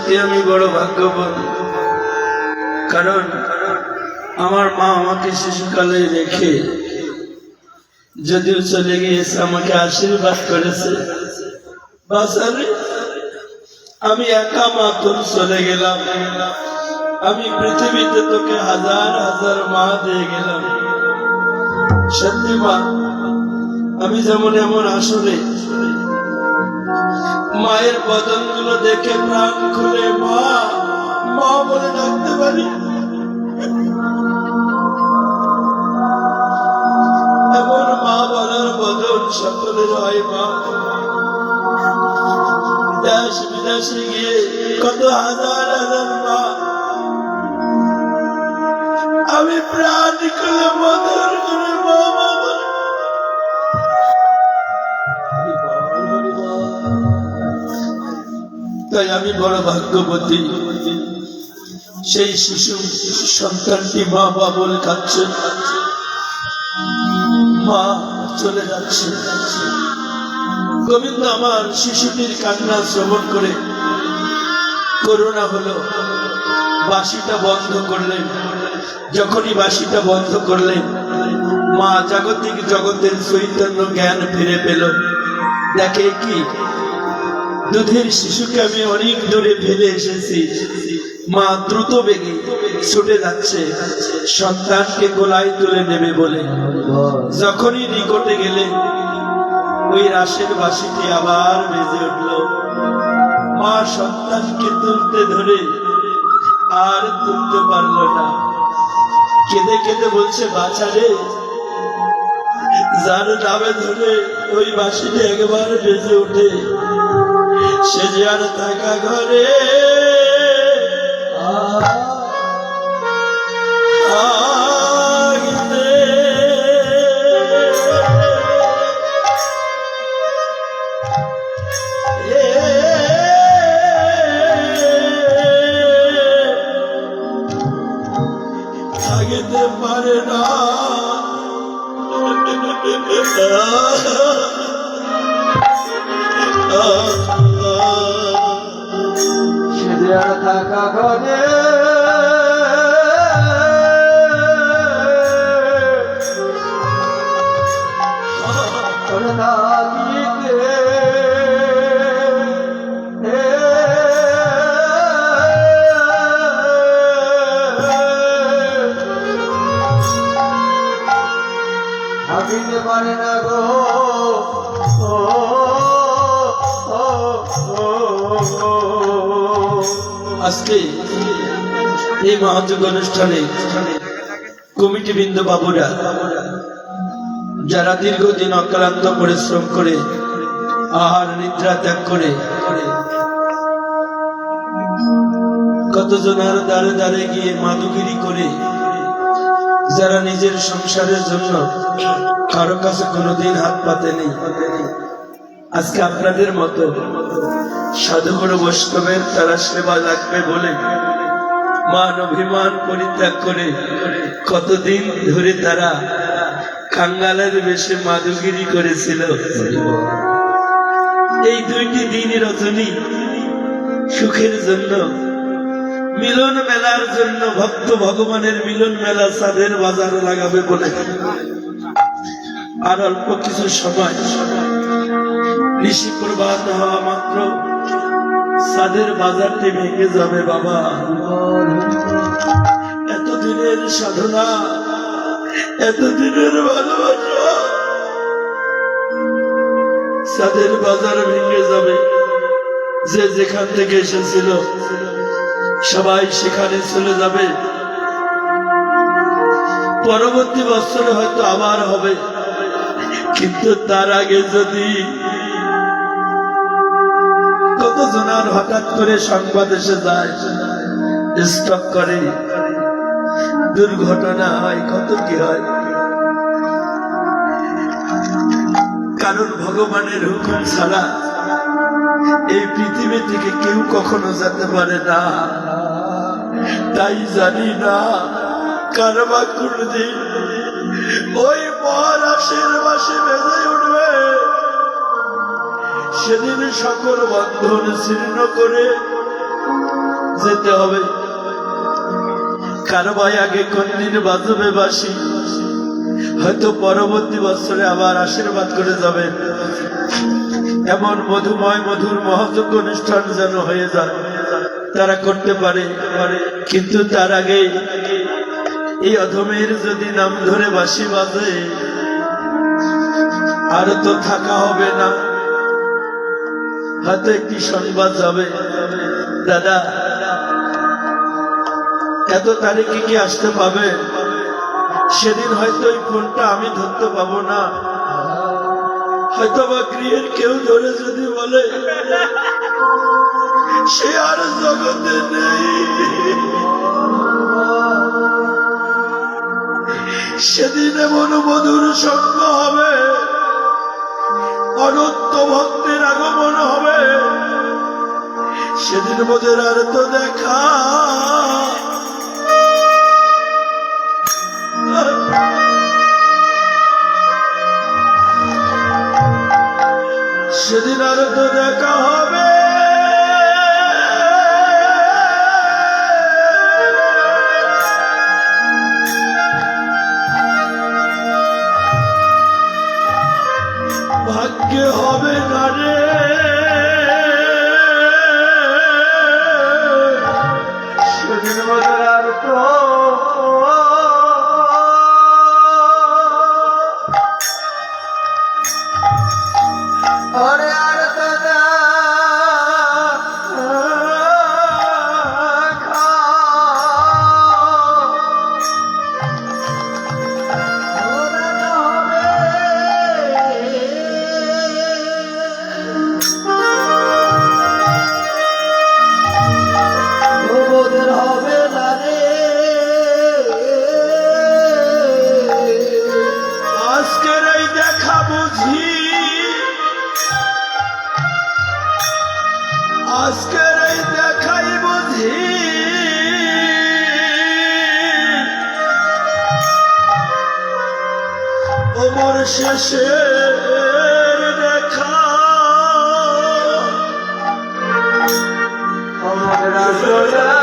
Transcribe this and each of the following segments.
সত্যি আমি বড় ভাগ্যবান। কারণ আমার মা আমাকে শিশুকালে রেখে যদিও চলে গিয়েছে, আমাকে আশীর্বাদ করেছে। আমি একা মাতন চলে গেলাম। আমি পৃথিবীতে তোকে হাজার হাজার মা দিয়ে গেলাম। সত্যি মা, আমি যেমন এমন আসলে মায়ের বদনগুলো দেখে প্রাণ খুলে, মা মা বলে ডাকতে পারি। এমন মা বলার বদন সকলের হয়, মা। দেশ বিদেশে গিয়ে কত হাজার হাজার মা। আমি প্রাণ খুলে বদন তাই আমি বড় ভাগ্যবতী। সেই শিশু সন্তানটি মা বাবুল খাচ্ছে। মা চলে যাচ্ছে। গোবিন্দ আমার শিশুটির কান্না শ্রবণ করে করোনা হলো। বাসিটা বন্ধ করলেন। যখনই বাসিটা বন্ধ করলেন, মা জাগতিক জগতের চৈতন্য জ্ঞান ফিরে পেল। দেখে কি? দুধের শিশুকে আমি অনেক দূরে ফেলে এসেছি। মা দ্রুত বেগে ছুটে যাচ্ছে। সন্তানকে গোলায় তুলে নেবে বলে। যখনই নিকটে গেলে, ওই রাশের বাসিটি আবার বেজে উঠল। মা সন্তানকে তুলতে ধরে আর তুলতে পারল না। কেঁদে কেঁদে বলছে বাঁচারে যার নামে ধরে ওই বাসিটি একবার বেজে ওঠে। সে আর থাকা ঘরে। থাকিতে পারে না সেজে আর থাকা ঘরে এই মহাযোগ অনুষ্ঠানে কমিটি বৃন্দ বাবুরা, যারা দীর্ঘদিন অক্লান্ত পরিশ্রম করে, আহার নিদ্রা ত্যাগ করে, কতজনের দ্বারে দ্বারে গিয়ে মাদুগিরি করে, যারা নিজের সংসারের জন্য কারও কাছে কোনোদিন হাত পাতেনি। আজকে আপনাদের মতো সাধুগুরু বৈষ্ণবের তারা সেবা লাগবে বলে মান অভিমান পরিত্যাগ করে কতদিন ধরে তারা কাঙ্গালের বেশে মাদুগিরি করেছিল। এই দুইটি দিন রজনী সুখের জন্য, মিলন মেলার জন্য, ভক্ত ভগবানের মিলন মেলা সাদের বাজার লাগাবে বলে। আর অল্প কিছু সময় ঋষি প্রবাদ হওয়া মাত্র সাদের বাজারটি ভেঙে যাবে বাবা। এতদিনের সাধনা, এতদিনের ভালোবাসা সাদের বাজার ভেঙে যাবে। যে যেখান থেকে এসেছিল, সবাই সেখানে চলে যাবে। পরবর্তী বছরে হয়তো আবার হবে, কিন্তু তার আগে যদি কত জনার হঠাৎ করে সংবাদ এসে যায়, স্টক করে দুর্ঘটনা হয় কত কি হয়? কারণ ভগবানের হুকুম ছাড়া এই পৃথিবী থেকে কেউ কখনো যেতে পারে না। তাই জানি না কারবা কোনদিন ওই মহারাশের মাসে বেজে উঠবে। সেদিন সকল বন্ধন ছিন্ন করে যেতে হবে। কারও ভাই আগে কোন দিন বাজবে বাসি হয়তো পরবর্তী বছরে আবার আশীর্বাদ করে যাবে। এমন মধুময়, মধুর মহযোগ্য অনুষ্ঠান যেন হয়ে যায়। তারা করতে পারে, কিন্তু তার আগে এই অধমের যদি নাম ধরে বাসি বাজে, আর তো থাকা হবে না। হয়তো একটি সংবাদ যাবে। দাদা এত তারিখে কি আসতে পাবে? সেদিন হয়তো এই ফোনটা আমি ধরতে পাবো না। হয়তো বা গৃহের কেউ ধরে যদি বলে, সে আর জগতে নেই। সেদিন এমন মধুর সঙ্গ হবে, অনন্ত ভক্তের আগমন হবে। সেদিন মোদের আর তো দেখা সেদিন আর তো দেখা হবে। আজকের এই দেখাই বুঝি। ওমর শেষে দেখা। আমার আসলে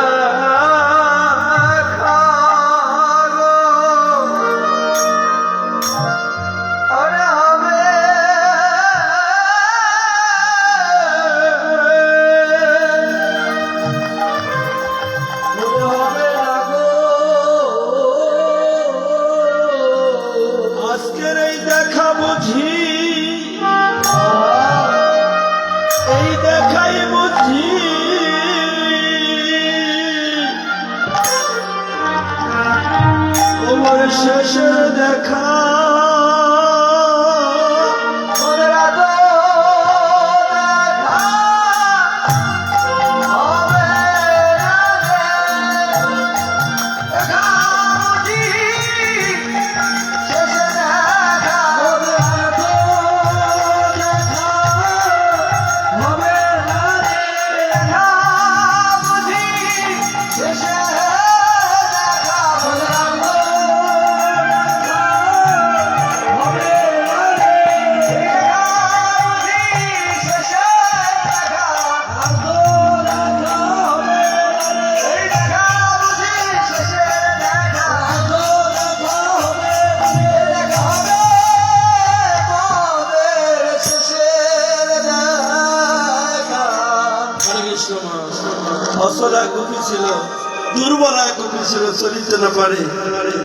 চলিতে না পারে।